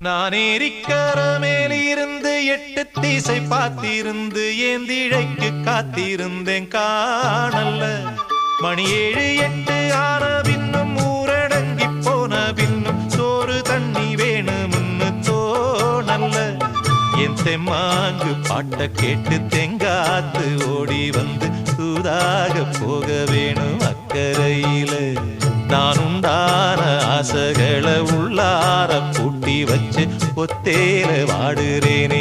நான் ஏரிக்கர மேலிருந்து எட்டு தீசை பார்த்திருந்து ஏந்திழைக்கு காத்திருந்தேன் காணல்ல. மணி ஏழு எட்டு ஆன பின்னும் ஊரடங்கி போன பின்னும் சோறு தண்ணி வேணும்னு தோணல்ல. என் தெம்மாங்கு பாட்ட கேட்டு தெங்காத்து ஓடி வந்து சூதாக போக வேணும் அக்கறையில நான் உண்டான ஆசைகளை உள்ளார பூட்டி வச்சு ஒத்தேல வாடுறேனே.